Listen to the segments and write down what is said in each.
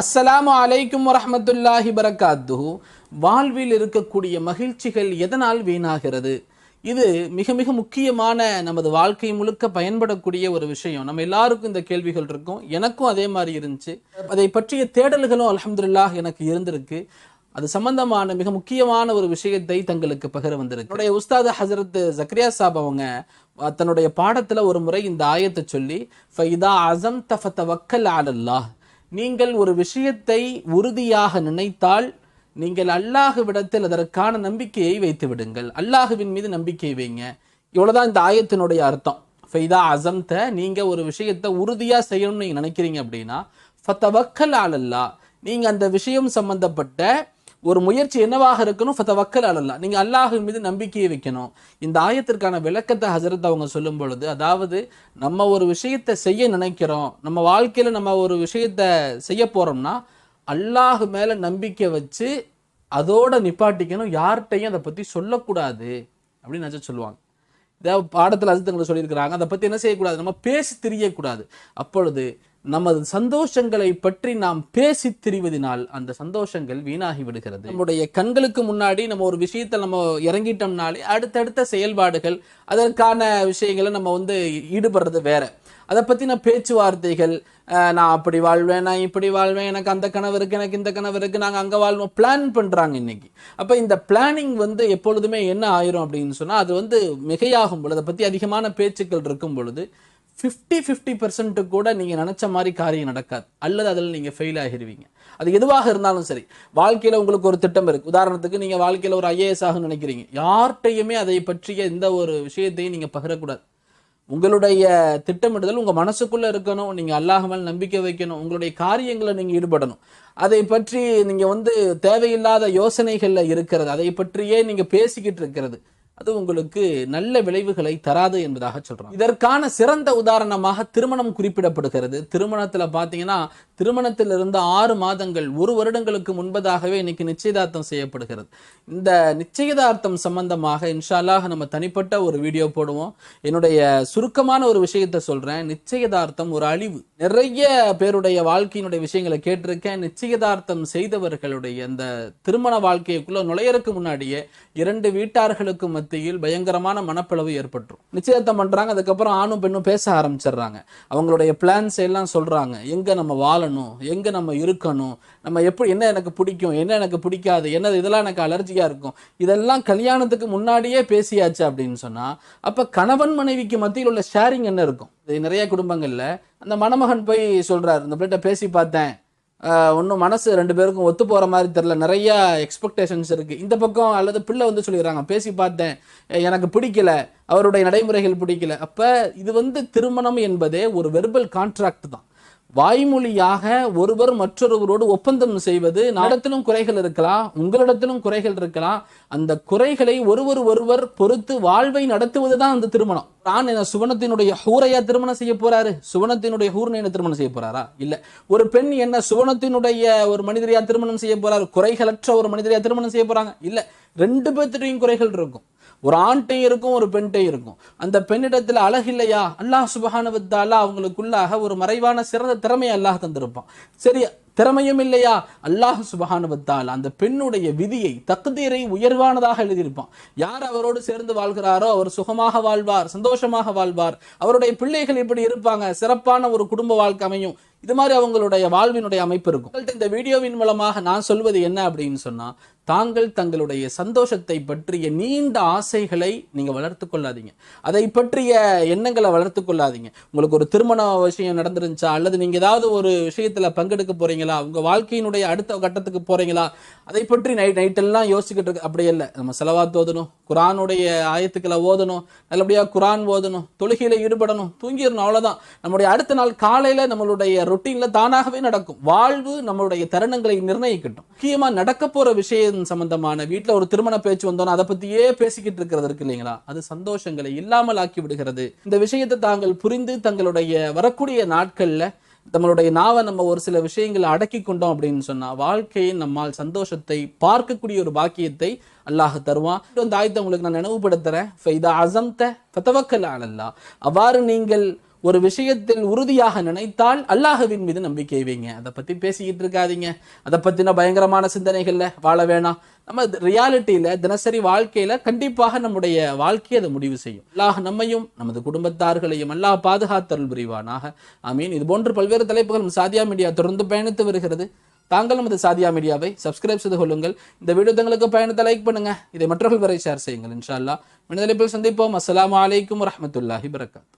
அஸ்ஸலாமு அலைக்கும் வரமத்துல்லாஹி பரக்காத்துஹு வாழ்வில் இருக்கக்கூடிய மகிழ்ச்சிகள் எதனால் வீணாகிறது? இது மிக மிக முக்கியமான நமது வாழ்க்கை முழுக்க பயன்படக்கூடிய ஒரு விஷயம். நம்ம எல்லாருக்கும் இந்த கேள்விகள் இருக்கும். எனக்கும் அதே மாதிரி இருந்துச்சு. அதை பற்றிய தேடல்களும் அலமதுல்லாஹ் எனக்கு இருந்திருக்கு. அது சம்பந்தமான மிக முக்கியமான ஒரு விஷயத்தை தங்களுக்கு பகிர வந்திருக்கு. என்னுடைய உஸ்தாது ஹசரத் ஜக்ரியா சாப் அவங்க தன்னுடைய பாடத்துல ஒரு முறை இந்த ஆயத்தை சொல்லி ஃபைதா அசம் தஃபத்தவக்கல் அலல்லாஹ். நீங்கள் ஒரு விஷயத்தை உறுதியாக நினைத்தால் நீங்கள் அல்லாஹுவிடத்தில் அதற்கான நம்பிக்கையை வைத்து விடுங்கள் அல்லாஹுவின் மீது நம்பிக்கை வைங்க. இவ்வளோதான் இந்த ஆயத்தினுடைய அர்த்தம். ஃபைதா அசம்த நீங்கள் ஒரு விஷயத்தை உறுதியாக செய்யணும்னு நீங்கள் நினைக்கிறீங்க அப்படின்னா ஃபத்தவக்கல் ஆளல்லா நீங்கள் அந்த விஷயம் சம்பந்தப்பட்ட ஒரு முயற்சி என்னவாக இருக்கணும்? ஃபத்தவக்கல் அலல்லா. நீங்கள் அல்லாஹின் மீது நம்பிக்கையை வைக்கணும். இந்த ஆயத்திற்கான விளக்கத்தை ஹசரத் அவங்க சொல்லும் பொழுது அதாவது நம்ம ஒரு விஷயத்தை செய்ய நினைக்கிறோம் நம்ம வாழ்க்கையில் நம்ம ஒரு விஷயத்தை செய்ய போகிறோம்னா அல்லாஹ் மேலே நம்பிக்கை வச்சு அதோட நிப்பாட்டிக்கணும். யார்கிட்டையும் அதை பற்றி சொல்லக்கூடாது அப்படின்னு நினச்ச சொல்லுவாங்க. இதை பாடத்தில் அஜித்தங்களை சொல்லியிருக்கிறாங்க. அதை பற்றி என்ன செய்யக்கூடாது? நம்ம பேசி தெரியக்கூடாது. அப்பொழுது நமது சந்தோஷங்களை பற்றி நாம் பேசி திரிவதனால் அந்த சந்தோஷங்கள் வீணாகி விடுகிறது. நம்முடைய கண்களுக்கு முன்னாடி நம்ம ஒரு விஷயத்தை நம்ம இறங்கிட்டோம்னாலே அடுத்தடுத்த செயல்பாடுகள் அதற்கான விஷயங்களை நம்ம வந்து ஈடுபடுறது வேற. அதை பற்றின பேச்சுவார்த்தைகள் நான் அப்படி வாழ்வேன் நான் இப்படி வாழ்வேன் எனக்கு அந்த கனவு இருக்குது எனக்கு இந்த கனவு இருக்குது நாங்கள் அங்கே வாழ்வோம் பிளான் பண்ணுறாங்க இன்னைக்கு. அப்போ இந்த பிளானிங் வந்து எப்பொழுதுமே என்ன ஆயிரும் அப்படின்னு சொன்னால் அது வந்து மிகையாகும் பொழுது அதை பற்றி அதிகமான பேச்சுக்கள் இருக்கும் பொழுது ஃபிஃப்டி ஃபிஃப்டி பர்சன்ட் கூட நீங்கள் நினச்ச மாதிரி காரியம் நடக்காது. அல்லது அதில் நீங்கள் ஃபெயில் ஆகிடுவீங்க அது எதுவாக இருந்தாலும் சரி. வாழ்க்கையில் உங்களுக்கு ஒரு திட்டம் இருக்குது உதாரணத்துக்கு நீங்கள் வாழ்க்கையில் ஒரு ஐஏஎஸ் ஆகும் நினைக்கிறீங்க. யார்கிட்டையுமே அதை பற்றிய எந்த ஒரு விஷயத்தையும் நீங்கள் பகிரக்கூடாது. உங்களுடைய திட்டமிடுதல் உங்கள் மனசுக்குள்ளே இருக்கணும். நீங்கள் அல்லாஹ் மேல் நம்பிக்கை வைக்கணும். உங்களுடைய காரியங்களை நீங்கள் ஈடுபடணும். அதை பற்றி நீங்கள் வந்து தேவையில்லாத யோசனைகளில் இருக்கிறது. அதை பற்றியே நீங்கள் பேசிக்கிட்டு இருக்கிறது. அது உங்களுக்கு நல்ல விளைவுகளை தராது என்பதாக சொல்றோம் இதற்கான சிறந்த உதாரணமாக திருமணம் குறிப்பிடப்படுகிறது. திருமணத்துல பாத்தீங்கன்னா திருமணத்தில் இருந்த ஆறு மாதங்கள் ஒரு வருடங்களுக்கு முன்பதாகவே இன்னைக்கு நிச்சயதார்த்தம் செய்யப்படுகிறது. இந்த நிச்சயதார்த்தம் சம்பந்தமாக இன்ஷா நம்ம தனிப்பட்ட ஒரு வீடியோ போடுவோம். என்னுடைய சுருக்கமான ஒரு விஷயத்தை சொல்றேன். நிச்சயதார்த்தம் ஒரு அழிவு. நிறைய பேருடைய வாழ்க்கையினுடைய விஷயங்களை கேட்டிருக்கேன். நிச்சயதார்த்தம் செய்தவர்களுடைய அந்த திருமண வாழ்க்கைக்குள்ள நுழையறதுக்கு முன்னாடியே இரண்டு வீட்டார்களுக்கு மத்தியில் பயங்கரமான மனப்பிளவு ஏற்பட்டுரும். நிச்சயத்தம் பண்ணுறாங்க அதுக்கப்புறம் ஆணும் பெண்ணும் பேச ஆரம்பிச்சிடுறாங்க. அவங்களுடைய பிளான்ஸ் எல்லாம் சொல்கிறாங்க எங்கே நம்ம வாழணும்? எங்கே நம்ம இருக்கணும்? நம்ம எப்படி என்ன எனக்கு பிடிக்கும்? என்ன எனக்கு பிடிக்காது? என்ன இதெல்லாம் எனக்கு அலர்ஜியாக இருக்கும். இதெல்லாம் கல்யாணத்துக்கு முன்னாடியே பேசியாச்சு அப்படின்னு சொன்னால் அப்போ கணவன் மனைவிக்கு மத்தியில் உள்ள ஷேரிங் என்ன இருக்கும்? இது நிறைய குடும்பங்களில் அந்த மணமகன் போய் சொல்கிறார் இந்த பிள்ளைகிட்ட பேசி பார்த்தேன். ஒன்றும் மனசு ரெண்டு பேருக்கும் ஒத்து போகிற மாதிரி தெரில நிறையா எக்ஸ்பெக்டேஷன்ஸ் இருக்குது இந்த பக்கம் அல்லது பிள்ளை வந்து சொல்லிடுறாங்க பேசி பார்த்தேன். எனக்கு பிடிக்கல. அவருடைய நடைமுறைகள் பிடிக்கல. அப்போ இது வந்து திருமணம் என்பதே ஒரு வெர்பல் கான்ட்ராக்ட் தான். வாய்மொழியாக ஒருவர் மற்றொருவரோடு ஒப்பந்தம் செய்வது நடத்திலும் குறைகள் இருக்கலாம் உங்களிடத்திலும் குறைகள் இருக்கலாம் அந்த குறைகளை ஒருவர் ஒருவர் பொறுத்து வாழ்வை நடத்துவது தான் அந்த திருமணம். நான் என்ன சுவனத்தினுடைய ஹூரையா திருமணம் செய்ய போறாரு? சுவனத்தினுடைய ஹூர்னை என்ன திருமணம் செய்ய போறாரா? இல்ல. ஒரு பெண் என்ன சுவனத்தினுடைய ஒரு மனிதரையா திருமணம் செய்ய போறாரு? குறைகளற்ற ஒரு மனிதரையா திருமணம் செய்ய போறாங்க? இல்ல. ரெண்டு பேர்த்துட்டையும் குறைகள் இருக்கும். ஒரு ஆண்டையும் இருக்கும் ஒரு பெண்டையும் இருக்கும். அந்த பெண்ணிடத்தில் அழகில்லையா அல்லாஹ் சுபஹானவத்தாலா அவங்களுக்குள்ளாக ஒரு மறைவான சிறந்த திறமையை அல்லாஹ் தந்திருப்பான். சரி திறமையும் இல்லையா? அல்லாஹ் சுபஹானுவத்தால் அந்த பெண்ணுடைய விதியை தக்குதீரை உயர்வானதாக எழுதியிருப்பான். யார் அவரோடு சேர்ந்து வாழ்கிறாரோ அவர் சுகமாக வாழ்வார் சந்தோஷமாக வாழ்வார். அவருடைய பிள்ளைகள் இப்படி இருப்பாங்க. சிறப்பான ஒரு குடும்ப வாழ்க்கை அமையும். இது மாதிரி அவங்களுடைய வாழ்வினுடைய அமைப்பு இருக்கும். இந்த வீடியோவின் மூலமாக நான் சொல்வது என்ன அப்படின்னு சொன்னால் தாங்கள் தங்களுடைய சந்தோஷத்தை பற்றிய நீண்ட ஆசைகளை நீங்கள் வளர்த்து கொள்ளாதீங்க. அதை பற்றிய எண்ணங்களை வளர்த்து கொள்ளாதீங்க. உங்களுக்கு ஒரு திருமண விஷயம் நடந்துருந்துச்சா? அல்லது நீங்கள் ஏதாவது ஒரு விஷயத்தில் பங்கெடுக்க போகிறீங்களா உங்கள் வாழ்க்கையினுடைய அடுத்த கட்டத்துக்கு போகிறீங்களா அதை பற்றி நைட் நைட்டெல்லாம் யோசிச்சுக்கிட்டு இருக்கு அப்படியே இல்லை. நம்ம செலவாத்து ஓதணும். குரானுடைய ஆயத்துக்களை ஓதணும். நல்லபடியாக குரான் ஓதணும். தொழுகையில் ஈடுபடணும். தூங்கிடணும். அவ்வளோதான் நம்முடைய அடுத்த நாள் காலையில் நம்மளுடைய ரொட்டீன்ல தானாகவே நடக்கும். வாழ்வு நம்மளுடைய தருணங்களை நிர்ணயிக்கட்டும். முக்கியமா நடக்க போற விஷயம் சம்பந்தமான வீட்டில் ஒரு திருமண பேச்சு வந்தோன்னா அதை பத்தியே பேசிக்கிட்டு இருக்கிறது இருக்கு இல்லைங்களா? அது சந்தோஷங்களை இல்லாமல் ஆக்கி விடுகிறது. இந்த விஷயத்தை தாங்கள் புரிந்து தங்களுடைய வரக்கூடிய நாட்கள்ல நம்மளுடைய நாவை நம்ம ஒரு சில விஷயங்களை அடக்கி கொண்டோம் அப்படின்னு சொன்னா வாழ்க்கையின் நம்மால் சந்தோஷத்தை பார்க்கக்கூடிய ஒரு பாக்கியத்தை அல்லாஹ் தருவான். இந்த ஆயத்தை உங்களுக்கு நான் நினைவுபடுத்துறேன். ஃபைதா அசம்த ஃபதவக்கல் அலல்லா அவ்வாறு நீங்கள் ஒரு விஷயத்தில் உறுதியாக நினைத்தால் அல்லாஹுவின் மீது நம்பிக்கை வைங்க. அதை பற்றி பேசிக்கிட்டு இருக்காதீங்க. அதை பற்றின பயங்கரமான சிந்தனைகளில் வாழ வேணாம். நம்ம ரியாலிட்டியில் தினசரி வாழ்க்கையில் கண்டிப்பாக நம்முடைய வாழ்க்கையை அதை முடிவு செய்யும். அல்லாஹ் நம்மையும் நமது குடும்பத்தார்களையும் அல்லாஹ் பாதுகாத்தல் புரிவானாக. மீன் இது போன்று பல்வேறு தலைப்புகள் சாதியா மீடியா தொடர்ந்து பயணித்து வருகிறது. தாங்கள் நமது சாதியா மீடியாவை சப்ஸ்கிரைப் செய்து கொள்ளுங்கள். இந்த வீடியோ தங்களுக்கு பயணத்தை லைக் பண்ணுங்கள் இதை மற்றவர்கள் வரை ஷேர் செய்யுங்கள் இன்ஷா அல்லாஹ். விடுதலைப்பில் சந்திப்போம். அஸ்லாம் வலைக்கம் வரமத்துல்லாஹி வரகாத்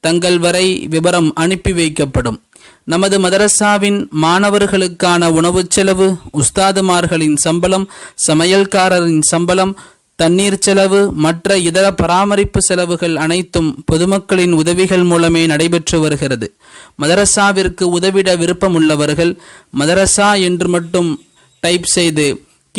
தங்கள் வரை விவரம் அனுப்பி வைக்கப்படும். நமது மதரசாவின் மாணவர்களுக்கான உணவுச் செலவு உஸ்தாதுமார்களின் சம்பளம் சமையல்காரரின் சம்பளம் தண்ணீர் செலவு மற்ற இதர பராமரிப்பு செலவுகள் அனைத்தும் பொதுமக்களின் உதவிகள் மூலமே நடைபெற்று வருகிறது. மதரசாவிற்கு உதவிட விருப்பமுள்ளவர்கள் மதரசா என்று மட்டும் டைப் செய்து